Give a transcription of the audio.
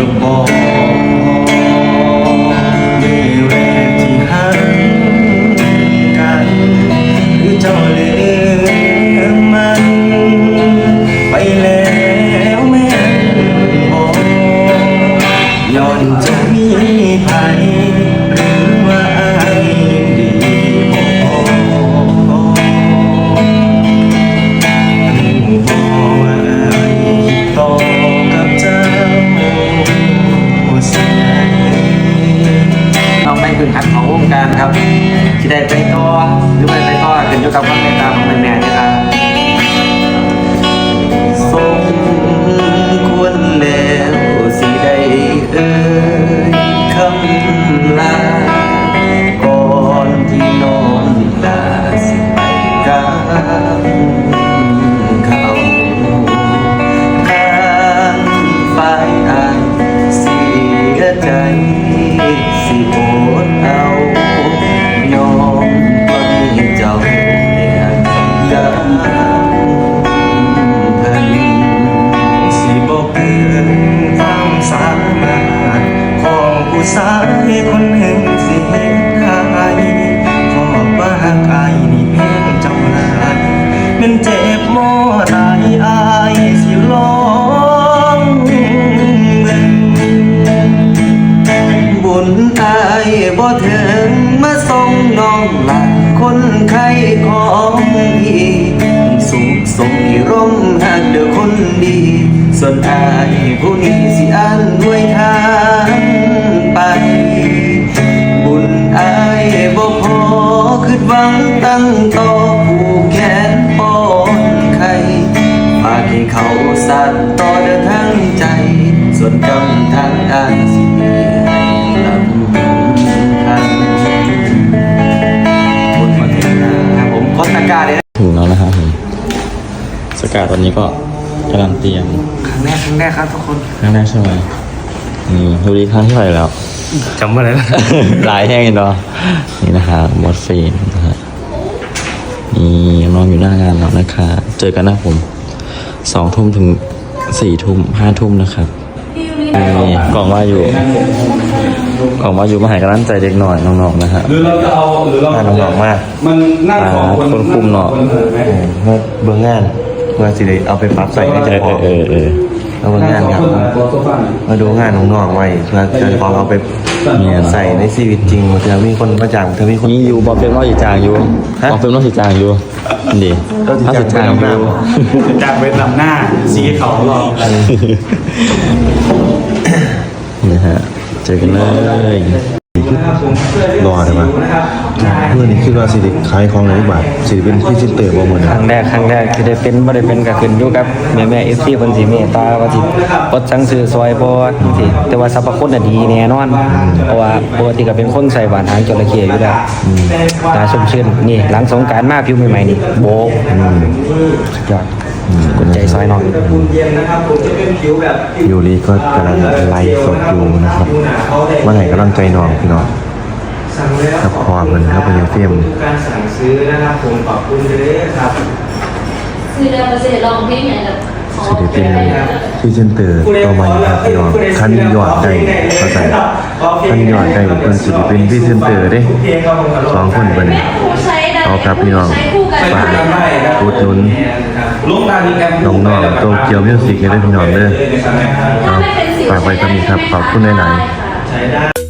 ลูกบอ ต่ ผู้สายคนหนึ่ง วังตั้งต่อผู้แขนป้อนไข่ฝากให้เขาสัตว์ต่อเดินทางใจ ส่วนกำทางอายสิให้ลำพันบุญมาเถิดนะครับผมขอตะกร้าเลยนะถึงแล้วนะครับผมสกาตอนนี้ก็กำลังเตรียมครั้งแรกครั้งแรกครับทุกคนครั้งแรกใช่ไหมนี่ดูดีครั้งที่เท่าไหร่แล้ว จำมาเลยหลายแห้งเนาะนี่นะฮะมอสเฟนนะฮะ นี่น้องอยู่หน้างานแล้วนะคะ เจอกันนะผมสองทุ่มถึงสี่ทุ่มห้าทุ่มนะครับนี่กล่องว่าอยู่กล่องว่าอยู่มาใหายกำลังใจเด็กหน่อยน้องๆนะฮะหรือเราจะเอาหรือเรางานน้องๆมากมันนั่งสองคนคนคุมเนาะคนไหมเมื่อเบื้องงานเพื่อสิได้เอาไปปรับใส่ในใจเออพอ เออเออเอาเบื้องงานครับนั่งสองคนหาตัวโซฟาหน่อยมาดูงานน้องๆไว้เพื่อจะพอเอาไปเนี่ยใส่ในชีวิตจริงเธอมีคนมาจ้างเธอมีคน นี่อยู่บอลเฟมนอกสีจางอยู่ฮะบอลเฟมนอกสีจางอยู่ดีก็สิถ้าสีจางจางไปอนำหยู่น้าจากไปลำหน้าสีเขาหลอกกันนี่ฮะเจอกันเลย รอได้ปะเพื่อนนี่คิดว่าสิริขายของในบาทสิริเป็นพรีเซนเตอร์บ่เหมือนครั้งแรกครั้งแรกที่ได้เป็นบ่ได้เป็นก็ขึ้นอยู่กับแม่แม่เอฟซีเพิ่นสิเมตตาว่าสิกดสั่งซื้อซอยบ่สิแต่ว่าสรรพคุณน่ะดีแน่นอน เพราะว่าปกติก็เป็นคนใส่หวานหางจระเข้อยู่แล้วตาชุ่มชื่นนี่หลังสงกรารมาผิวใหม่ๆนี่โบะสุดยอด กดใจซอยน้องยูรีก็กำลังไลฟ์สดอยู่นะครับว่าไงกำลังใจน้องพี่น้องครับพอเพิ่นครับเพิ่นยังเฟียมการสั่งซื้อนะครับผมขอบคุณเลยครับคือเดินมาเสร็จลองเพลงไหนแบบ ขอสิริเป็นพรีเซนเตอร์ต่อมาครับพี่น้องคันยอดได้เข้าใจคันยอดได้เพิ่นสิริเป็นพรีเซนเตอร์เด้สองคนเพิ่นเอาครับพี่น้องฝากอุดหนุนลูกตาดีแอมน้องๆโตเกียวมิวสิกให้ได้พี่น้องเด้อถ้าไปสิวฝากไว้ก็มีครับขอบคุณหลายๆ